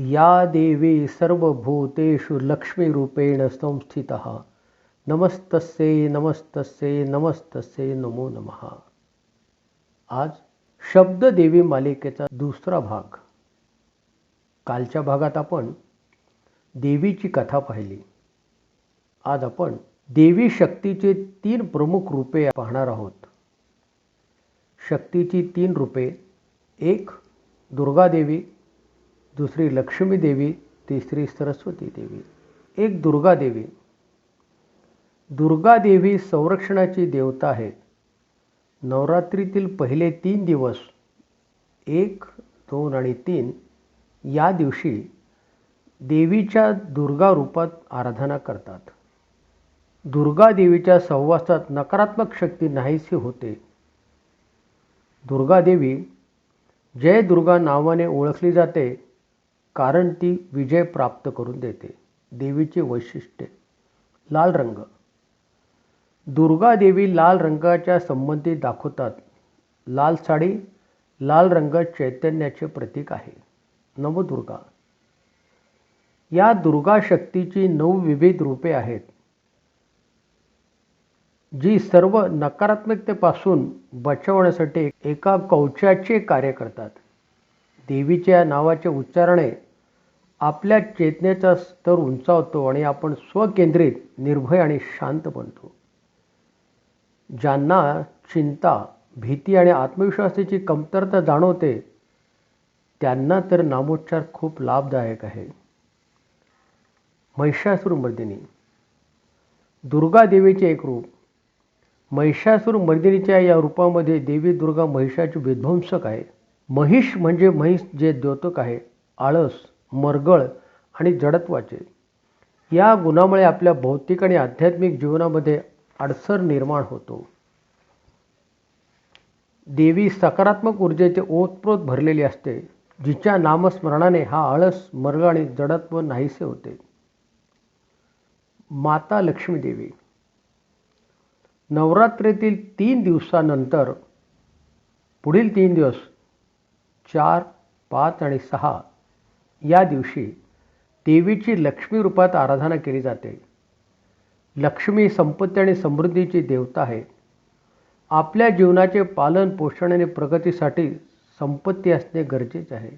या देवी सर्वभूतेषु लक्ष्मीरूपेण संस्थितः। नमस्तस्ये नमस्तस्ये नमस्तस्ये नमो नमः। आज शब्ददेवी मालिकेचा दुसरा भाग। कालच्या भागात आपण देवीची कथा पाहिली। आज आपण देवी शक्तीचे तीन प्रमुख रूपे पाहणार आहोत। शक्तीची तीन रूपे एक दुर्गा देवी दुसरी लक्ष्मी देवी तिसरी सरस्वती देवी. एक दुर्गा देवी. दुर्गा देवी संरक्षणाची देवता आहे. नवरात्रीतील पहिले तीन दिवस एक दोन आणि तीन या दिवशी देवीच्या दुर्गा रूपात आराधना करतात. दुर्गा देवीच्या सहवासात नकारात्मक शक्ती नाहीशी होते. दुर्गा देवी जय दुर्गा नावाने ओळखली जाते. कारण ती विजय प्राप्त करून देते. देवीचे वैशिष्ट्य. लाल रंग. दुर्गा देवी लाल रंगाच्या संबंधित दाखवतात. लाल साडी लाल रंग चैतन्याचे प्रतीक आहे. नवदुर्गा. या दुर्गा शक्तीची नऊ विविध रूपे आहेत. जी सर्व नकारात्मकतेपासून बचावण्यासाठी एका कवचाचे कार्य करतात. देवीच्या नावाचे उच्चारणे आपल्या चेतनेचा स्तर उंचावतो आणि आपण स्वकेंद्रित निर्भय आणि शांत बनतो. ज्यांना चिंता भीती आणि आत्मविश्वासाची कमतरता जाणवते त्यांना तर नामोच्चार खूप लाभदायक आहे. महिषासुरमर्दिनी दुर्गा देवीचे एक रूप. महिषासूर मर्दिनीच्या या रूपामध्ये देवी दुर्गा महिषाची विध्वंसक आहे. महिष म्हणजे महिष जे द्योतक आहे आळस मरगळ आणि जडत्वाचे. या गुणामुळे आपल्या भौतिक आणि आध्यात्मिक जीवनामध्ये अडसर निर्माण होतो. देवी सकारात्मक ऊर्जेचे ओतप्रोत भरलेली असते जिच्या नामस्मरणाने हा आळस मर्ग आणि जडत्व नाहीसे होते. माता लक्ष्मी देवी. नवरात्रीतील तीन दिवसानंतर पुढील तीन दिवस चार पाच आणि सहा. या दिवशी देवीची लक्ष्मी रूपात आराधना केली जाते. लक्ष्मी संपत्ती आणि समृद्धीची देवता आहे. आपल्या जीवनाचे पालन पोषण आणि प्रगतीसाठी संपत्ती असणे गरजेचे आहे.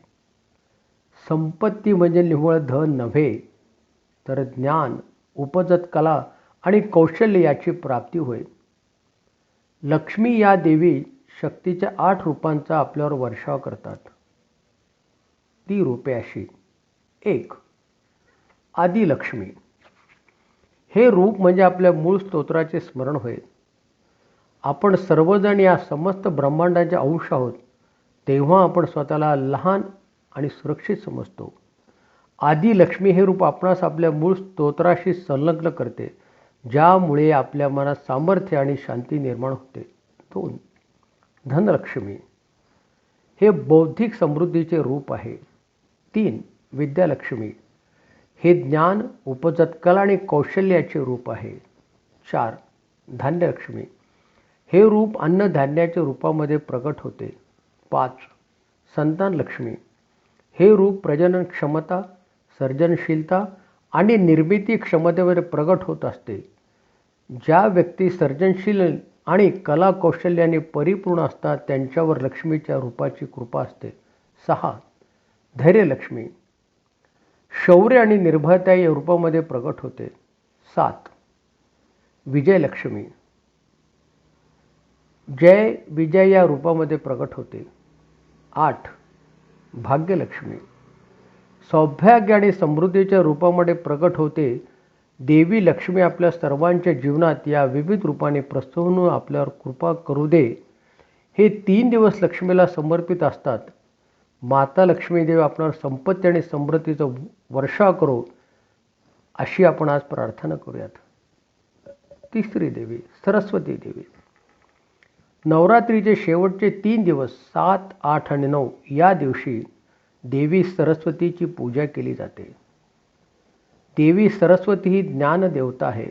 संपत्ती म्हणजे निव्वळ धन नव्हे तर ज्ञान उपजत कला आणि कौशल्य याची प्राप्ती होईल लक्ष्मी या देवी शक्तीच्या आठ रूपांचा आपल्यावर वर्षाव करतात. ती रूपे अशी. एक आदिलक्ष्मी. हे रूप म्हणजे आपल्या मूळ स्तोत्राचे स्मरण होईल आपण सर्वजण या समस्त ब्रह्मांडाचे अंश आहोत तेव्हा आपण स्वतःला लहान आणि सुरक्षित समजतो. आदिलक्ष्मी हे रूप आपणास आपल्या मूळ स्तोत्राशी संलग्न करते ज्यामुळे आपल्या मनात सामर्थ्य आणि शांती निर्माण होते. दोन धनलक्ष्मी. हे बौद्धिक समृद्धीचे रूप आहे. तीन विद्यालक्ष्मी. हे ज्ञान उपजत कला आणि कौशल्याचे रूप आहे. चार धान्यलक्ष्मी. हे रूप अन्नधान्याच्या रूपामध्ये प्रकट होते. पाच संतानलक्ष्मी. हे रूप प्रजनन क्षमता सर्जनशीलता आणि निर्मिती क्षमतेमध्ये प्रगट होत असते. ज्या व्यक्ती सर्जनशील आणि कला कौशल्याने परिपूर्ण असतात त्यांच्यावर लक्ष्मीच्या रूपाची कृपा असते. सहा. धैर्यलक्ष्मी शौर्य आणि निर्भयता या रूपामध्ये प्रगट होते. सात. विजयलक्ष्मी जय विजय या रूपामध्ये प्रगट होते. आठ. भाग्यलक्ष्मी. सौभाग्य आणि समृद्धीच्या रूपामध्ये प्रगट होते. देवी लक्ष्मी आपल्या सर्वांच्या जीवनात या विविध रूपाने प्रसन्न आपल्यावर कृपा करू दे. हे तीन दिवस लक्ष्मीला समर्पित असतात. माता लक्ष्मी देवी आपणावर संपत्ती आणि समृद्धीचं वर्षा करो. अशी आपण आज प्रार्थना करूयात. तिसरी देवी सरस्वती देवी. नवरात्रीचे शेवटचे तीन दिवस सात आठ आणि नऊ या दिवशी देवी सरस्वतीची पूजा केली जाते. देवी सरस्वती ही ज्ञान देवता आहे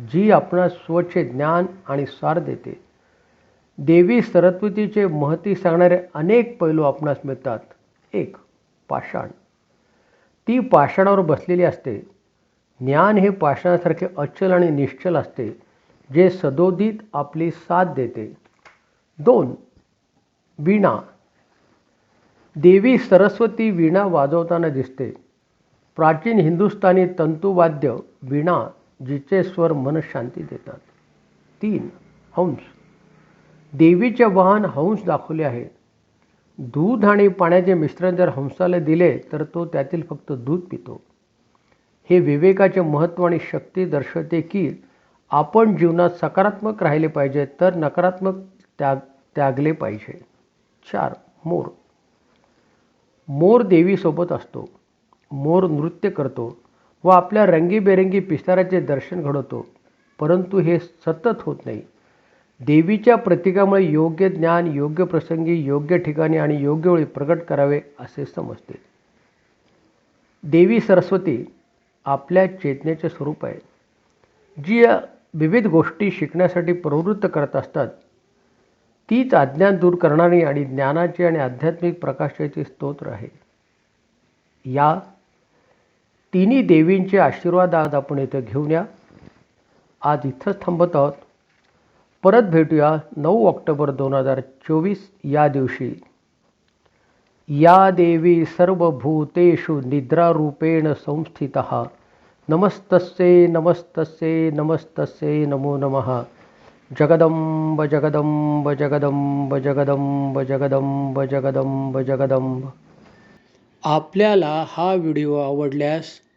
जी आपणास स्वच्छ ज्ञान आणि सार देते. देवी सरस्वतीचे महती सांगणारे अनेक पैलू आपणास मिळतात. एक पाषाण. ती पाषाणावर बसलेली असते. ज्ञान हे पाषाणासारखे अचल आणि निश्चल असते जे सदोदित आपली साथ देते. दोन वीणा. देवी सरस्वती वीणा वाजवताना दिसते. प्राचीन हिंदुस्थानी तंतुवाद्य वीणा जिचे स्वर मनशांती देतात. तीन हंस. देवीचे वाहन हंस दाखवले आहे दूध आणि पाण्याचे मिश्रण जर हंसाला दिले तर तो त्यातील फक्त दूध पितो. हे विवेकाचे महत्त्व आणि शक्ती दर्शवते की आपण जीवनात सकारात्मक राहिले पाहिजे तर नकारात्मक त्याग त्यागले पाहिजे. चार मोर. मोर देवीसोबत असतो. मोर नृत्य करतो व आपल्या रंगीबेरंगी पिसाराचे दर्शन घडवतो. परंतु हे सतत होत नाही. देवीच्या प्रतीकामुळे योग्य ज्ञान योग्य प्रसंगी योग्य ठिकाणी आणि योग्य वेळी प्रकट करावे असे समजते. देवी सरस्वती आपल्या चेतनेचे स्वरूप आहे. जी या विविध गोष्टी शिकण्यासाठी प्रवृत्त करत असतात तीच अज्ञान दूर करणारी आणि ज्ञानाची आणि आध्यात्मिक प्रकाशाची स्तोत्र आहे. या तिन्ही देवींचे आशीर्वाद आज आपण इथं घेऊन या. आज इथंच थांबत आहोत. परत भेटूया नऊ ऑक्टोबर दोन हजार चोवीस या दिवशी. या देवी सर्वभूतेषु निद्रारूपेण संस्थित. नमस्तस्ये नमस्तस्ये नमस्तस्ये नमो नमः. जगदंब जगदंब जगदंब जगदंब जगदंब जगदंब जगदंब. आपल्याला हा व्हिडिओ आवडल्यास